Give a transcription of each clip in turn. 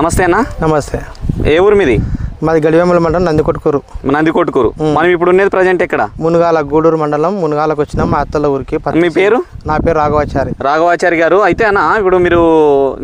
నమస్తే అన్న. నమస్తే. ఏ ఊరు మీది? మాది గడివేముల మండలం నందికొట్టుకూరు నందికొట్టుకూరు మనం ఇప్పుడు ఉన్నది ప్రజెంట్ ఎక్కడ? మునుగాల గూడూరు మండలం. మునుగాలకు వచ్చినాం మా అత్తల ఊరికి మీ పేరు? నా పేరు రాఘవాచారి. రాఘవాచారి గారు. అయితే అన్న ఇప్పుడు మీరు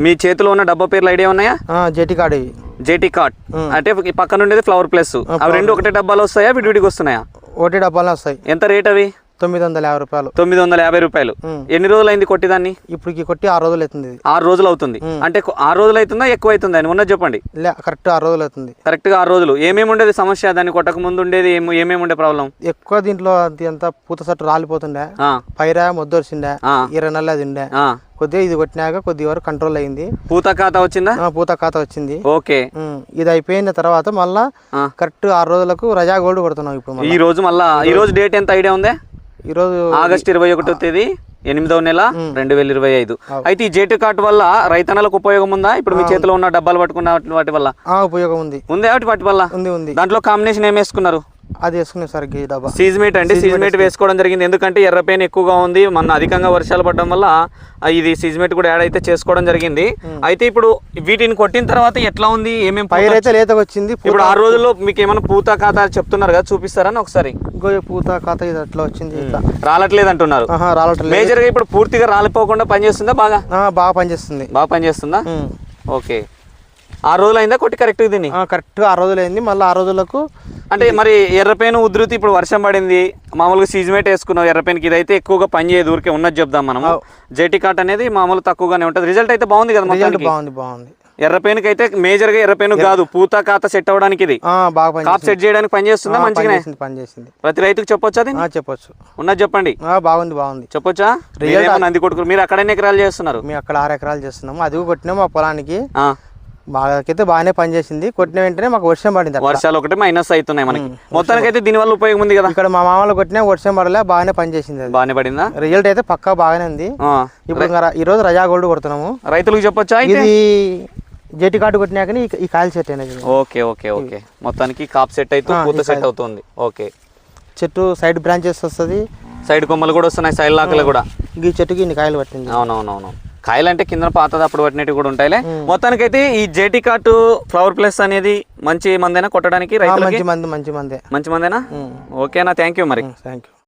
మీ చేతిలో ఉన్న డబ్బా పేర్లు ఐడియా ఉన్నాయా? జేటి కాడివి జేటీ కార్ట్ అంటే ఈ పక్కన ఉండేది ఫ్లవర్ ప్లస్. అవి రెండు ఒకటే డబ్బాలు వస్తాయా విడివిడిగా వస్తున్నాయా? ఒకటి డబ్బాలు వస్తాయి. ఎంత రేట్ అవి? తొమ్మిది వందల యాభై రూపాయలు. తొమ్మిది వందల యాభై రూపాయలు. ఎన్ని రోజులు అయింది కొట్టిదాన్ని? ఇప్పటికి కొట్టి ఆరు రోజులు అవుతుంది. ఆరు రోజులు అవుతుంది అంటే ఆరు రోజులు అవుతుందా ఎక్కువ అవుతుందా అని ఉన్నది చెప్పండి. కరెక్ట్ ఆరు రోజులు అవుతుంది కరెక్ట్గా ఆరు రోజులు. ఏమేమి ఉండేది సమస్య? దాన్ని కొట్టక ముందు ఉండేది ఏమి ఏమేమి ఉండే ప్రాబ్లం? ఎక్కువ దీంట్లో అది అంతా పూత సట్టు రాలిపోతుండే. పైరా మొద్దొరిచిండే ఆ. ఇరవై నెలలు అది ఉండే కొద్దిగా ఇది కొట్టినాక కొద్ది వరకు కంట్రోల్ అయింది. పూత ఖాతా వచ్చిందా? పూత ఖాతా వచ్చింది. ఓకే. ఇది అయిపోయిన తర్వాత మళ్ళా. కరెక్ట్ ఆరు రోజులకు రజా గోల్డ్ కొడుతున్నాం ఇప్పుడు. ఈ రోజు మళ్ళా ఈ రోజు డేట్ ఎంత ఐడియా ఉందే? ఈరోజు ఆగస్ట్ ఇరవై ఒకటో తేదీ ఎనిమిదవ నెల రెండు వేల ఇరవై ఐదు. అయితే ఈ జేటు కార్ట్ వల్ల రైతన్నలకు ఉపయోగం ఉందా? ఇప్పుడు మీ చేతిలో ఉన్న డబ్బాలు పట్టుకున్న వాటి- వల్ల. ఉపయోగం ఉంది. ఉందా వాటి వాటి వల్ల? ఉంది ఉంది. దాంట్లో కాంబినేషన్ ఏం వేసుకున్నారు? అది వేసుకునే సార్ ఈ డబ్బా. సీజ్మేట్ అండి. సీజ్మేట్ వేసుకోవడం జరిగింది. ఎందుకంటే ఎర్రపేన ఎక్కువగా ఉంది. మన అధికంగా వర్షాలు పడడం వల్ల ఆ, ఇది సీజ్మేట్ కూడా యాడ్ అయితే చేసుకోవడం జరిగింది. అయితే ఇప్పుడు వీటిని కొట్టిన తర్వాత ఎట్లా ఉంది? ఏమేమి పైరు అయితే లేతకు వచ్చింది. ఇప్పుడు ఆరు రోజుల్లో మీకు ఏమైనా పూత ఖాతా చెప్తున్నారు కదా? చూపిస్తారని ఒకసారి? పూత ఖాత ఇది అట్లా వచ్చింది ఇట్లా. రాలట్లేదు అంటున్నారు. మేజర్గా ఇప్పుడు పూర్తిగా రాలిపోకుండా పనిచేస్తుందా బాగా? ఆ, బాగా పనిచేస్తుంది బాగా పనిచేస్తుందా. ఓకే ఆరు రోజులు అయిందా కొట్టి కరెక్ట్ దీన్ని? ఆ, కరెక్ట్గా ఆరు రోజులు అయింది మళ్ళీ ఆ రోజులకు అంటే మరి ఎర్రపేను ఉధృతి ఇప్పుడు వర్షం పడింది. మామూలుగా సీజ్మేట్ వేసుకున్నాం ఎర్రపేనుకి ఇదైతే ఎక్కువగా పని చేయదు. ఊరికే ఉన్నది చెప్దాం మనం జేటీ కాట్ అనేది మామూలు తక్కువగానే ఉంటుంది. రిజల్ట్ అయితే బాగుంది కదా మొత్తానికి? బాగుంది బాగుంది. ఎర్రపేనుకి అయితే మేజర్గా ఎర్రపేను కాదు. పూత ఖాతా సెట్ అవ్వడానికి ఇది. కాప్ సెట్ చేయడానికి పని చేస్తుందా మంచిగానే? చేసింది పని చేసింది. ప్రతి రైతుకు చెప్పొచ్చా అది? చెప్పొచ్చు. ఉన్నది చెప్పండి. బాగుంది బాగుంది. చెప్పొచ్చా? నంది కొట్టుకురు మీరు అక్కడనే ఎకరాలు చేస్తున్నారు? మేము అక్కడ ఆరు ఎకరాలు చేస్తున్నాము. అది కొట్టినాము మా పొలానికి. బాగాకైతే బాగానే పనిచేసింది. కొట్టిన వెంటనే మాకు వర్షం పడింది. వర్షాలు ఒకటి మైనస్ అవుతున్నాయి మనకి. మొత్తానికి అయితే దీనివల్ల ఉపయోగం ఉంది కదా? ఇక్కడ మా మామూలు కొట్టినా వర్షం పడలే బాగానే పనిచేసింది బాగానే పడిందా? రిజల్ట్ అయితే పక్కా బాగానే ఉంది. ఇప్పుడు ఇంకా ర- ఈరోజు రజా గోల్డ్ కొడుతున్నాము. రైతులకు చెప్పొచ్చా ఇది జెటి కార్డు కొట్టినాకని ఈ- ఈ కాయలు చెట్టు అనేది ఓకే ఓకే ఓకే. మొత్తానికి కాప్ సెట్ అయితే పూత సెట్ అవుతుంది. ఓకే. చెట్టు సైడ్ బ్రాంచెస్ వస్తుంది. సైడ్ కొమ్మలు కూడా వస్తున్నాయి సైడ్ లాకలు కూడా. ఈ చెట్టుకి ఇన్ని కాయలు పట్టింది. అవునవునవును. కాయలు అంటే కింద పాతది అప్పుడు పట్టినట్టు కూడా ఉంటాయిలే. మొత్తానికి అయితే ఈ జేటీ కార్ట్ ఫ్లవర్ ప్లస్ అనేది మంచి మందేనా కొట్టడానికి రైతులకి? మంచి మంది మంచి మందే. మంచి మందేనా? ఓకేనా థ్యాంక్ యూ మరి. Thank you.